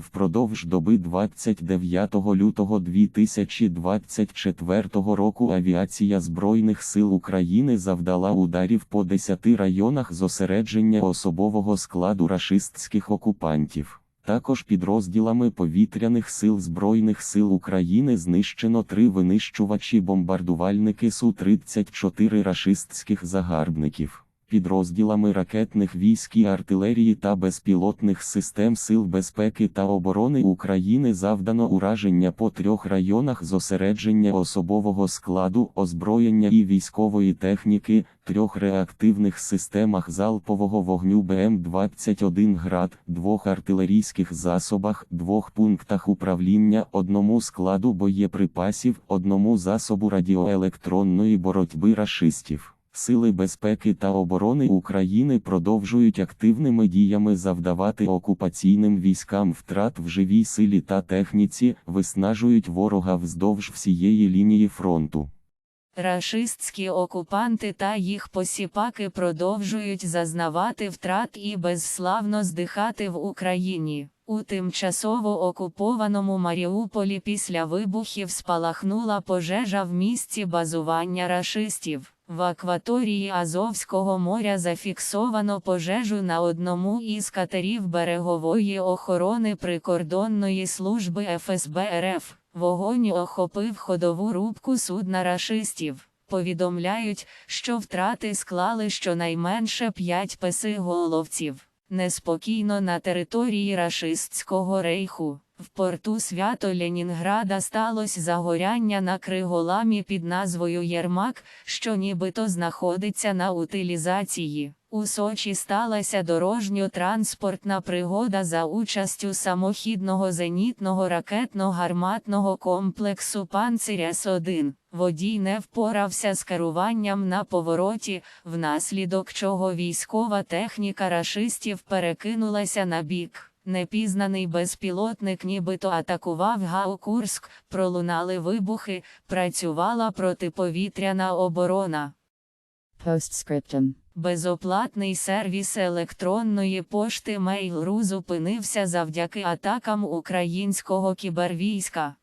Впродовж доби 29 лютого 2024 року авіація Збройних сил України завдала ударів по 10 районах зосередження особового складу рашистських окупантів. Також підрозділами повітряних сил Збройних сил України знищено три винищувачі-бомбардувальники Су-34 рашистських загарбників. Підрозділами ракетних військ і артилерії та безпілотних систем Сил безпеки та оборони України завдано ураження по трьох районах зосередження особового складу, озброєння і військової техніки, трьох реактивних системах залпового вогню БМ-21 «Град», двох артилерійських засобах, двох пунктах управління, одному складу боєприпасів, одному засобу радіоелектронної боротьби рашистів. Сили безпеки та оборони України продовжують активними діями завдавати окупаційним військам втрат в живій силі та техніці, виснажують ворога вздовж всієї лінії фронту. Рашистські окупанти та їх посіпаки продовжують зазнавати втрат і безславно здихати в Україні. У тимчасово окупованому Маріуполі після вибухів спалахнула пожежа в місці базування рашистів. В акваторії Азовського моря зафіксовано пожежу на одному із катерів берегової охорони прикордонної служби ФСБ РФ. Вогонь охопив ходову рубку судна рашистів. Повідомляють, що втрати склали щонайменше 5 песиголовців. Неспокійно на території рашистського рейху. В порту свято Ленінграда сталося загоряння на криголамі під назвою Єрмак, що нібито знаходиться на утилізації. У Сочі сталася дорожньо-транспортна пригода за участю самохідного зенітного ракетно-гарматного комплексу «Панциряс-1». Водій не впорався з керуванням на повороті, внаслідок чого військова техніка рашистів перекинулася на бік. Непізнаний безпілотник нібито атакував Гаукурськ, пролунали вибухи, працювала протиповітряна оборона. Postscriptum. Безоплатний сервіс електронної пошти Mail.ru зупинився завдяки атакам українського кібервійська.